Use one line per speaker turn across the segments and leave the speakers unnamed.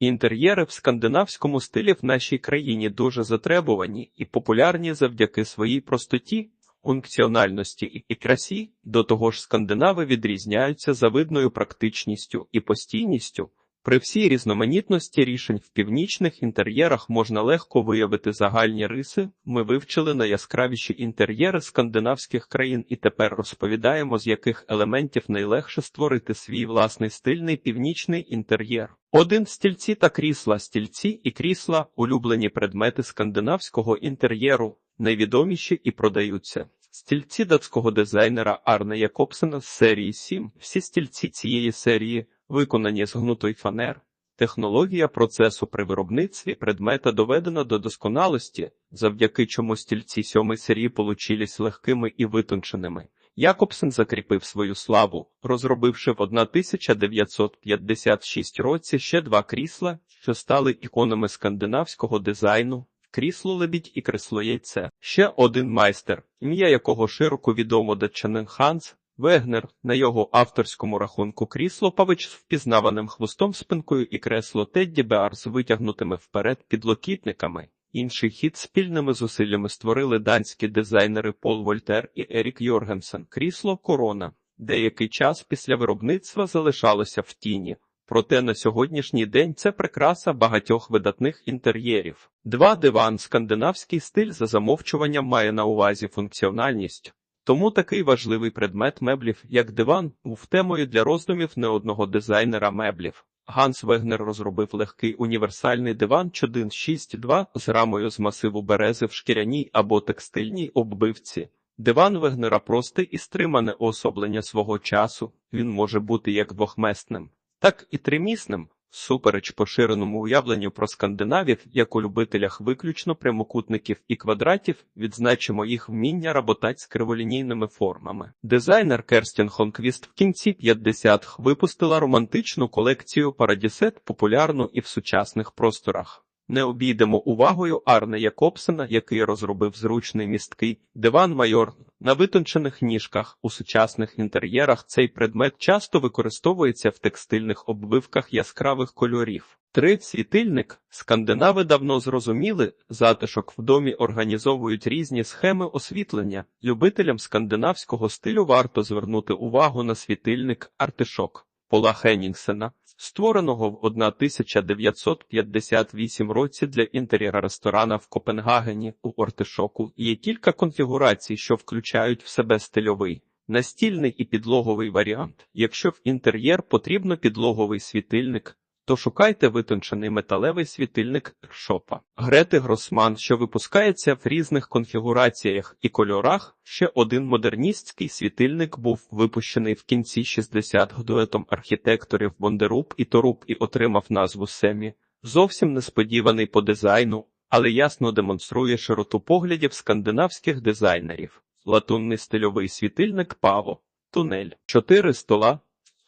Інтер'єри в скандинавському стилі в нашій країні дуже затребувані і популярні завдяки своїй простоті, функціональності і- красі. До того ж, скандинави відрізняються завидною практичністю і постійністю. При всій різноманітності рішень в північних інтер'єрах можна легко виявити загальні риси. Ми вивчили найяскравіші інтер'єри скандинавських країн і тепер розповідаємо, з яких елементів найлегше створити свій власний стильний північний інтер'єр. Один стільці та крісла, стільці і крісла улюблені предмети скандинавського інтер'єру, найвідоміші і продаються. Стільці датського дизайнера Арне Якобсена з серії 7. Всі стільці цієї серії виконані з гнутої фанер. Технологія процесу при виробництві предмета доведена до досконалості, завдяки чому стільці сьомої серії получились легкими і витонченими. Якобсен закріпив свою славу, розробивши в 1956 році ще два крісла, що стали іконами скандинавського дизайну. Крісло лебідь і кресло яйце. Ще один майстер, ім'я якого широко відомо датчанин Ханс Вегнер, на його авторському рахунку крісло павич з впізнаваним хвостом спинкою і кресло Тедді Беар з витягнутими вперед підлокітниками. Інший хід спільними зусиллями створили данські дизайнери Пол Вольтер і Ерік Йоргенсен. Крісло корона. Деякий час після виробництва залишалося в тіні. Проте на сьогоднішній день це прикраса багатьох видатних інтер'єрів. Два диван скандинавський стиль за замовчуванням має на увазі функціональність. Тому такий важливий предмет меблів, як диван, був темою для роздумів не одного дизайнера меблів. Ганс Вегнер розробив легкий універсальний диван 162 з рамою з масиву берези в шкіряній або текстильній оббивці. Диван Вегнера простий і стримане уособлення свого часу. Він може бути як двохмесним, так і тримісним. Супереч поширеному уявленню про скандинавів, як у любителях виключно прямокутників і квадратів, відзначимо їх вміння работати з криволінійними формами. Дизайнер Керстін Хонквіст в кінці 50-х випустила романтичну колекцію Парадісет, популярну і в сучасних просторах. Не обійдемо увагою Арне Якобсена, який розробив зручний місткий диван майор. На витончених ніжках у сучасних інтер'єрах цей предмет часто використовується в текстильних оббивках яскравих кольорів. Три світильник скандинави давно зрозуміли, затишок в домі організовують різні схеми освітлення. Любителям скандинавського стилю варто звернути увагу на світильник артишок Пола Хеннінгсена, створеного в 1958 році для інтер'єра ресторана в Копенгагені у Ортишоку. Є кілька конфігурацій, що включають в себе стильовий. Настільний і підлоговий варіант. Якщо в інтер'єр потрібно підлоговий світильник, то шукайте витончений металевий світильник шопа. Грети Гросман, що випускається в різних конфігураціях і кольорах. Ще один модерністський світильник був випущений в кінці 60-х дуетом архітекторів Бондеруб і Торуб і отримав назву Семі. Зовсім несподіваний по дизайну, але ясно демонструє широту поглядів скандинавських дизайнерів. Латунний стильовий світильник Паво, тунель, чотири стола.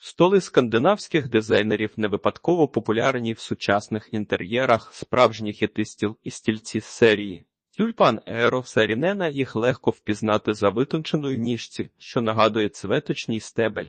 Столи скандинавських дизайнерів не випадково популярні в сучасних інтер'єрах, справжні хіти стіл і стільці з серії. Тюльпан Еро Сарінена їх легко впізнати за витонченою ніжці, що нагадує цветочний стебель.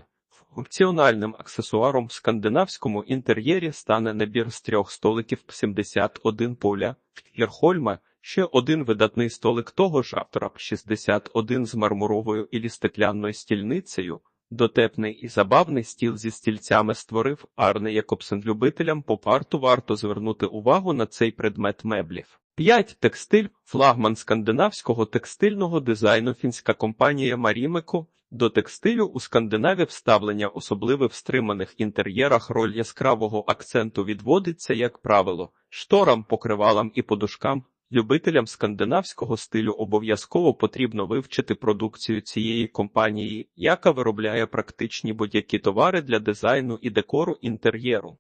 Функціональним аксесуаром в скандинавському інтер'єрі стане набір з трьох столиків 71 поля Єрхольма, ще один видатний столик того ж автора 61 з мармуровою і стеклянною стільницею. Дотепний і забавний стіл зі стільцями створив Арне Якобсен. Любителям поп-арту варто звернути увагу на цей предмет меблів. 5. Текстиль флагман скандинавського текстильного дизайну фінська компанія Марімеко. До текстилю у скандинавів ставлення особливо в стриманих інтер'єрах роль яскравого акценту відводиться, як правило, шторам, покривалам і подушкам. Любителям скандинавського стилю обов'язково потрібно вивчити продукцію цієї компанії, яка виробляє практичні будь-які товари для дизайну і декору інтер'єру.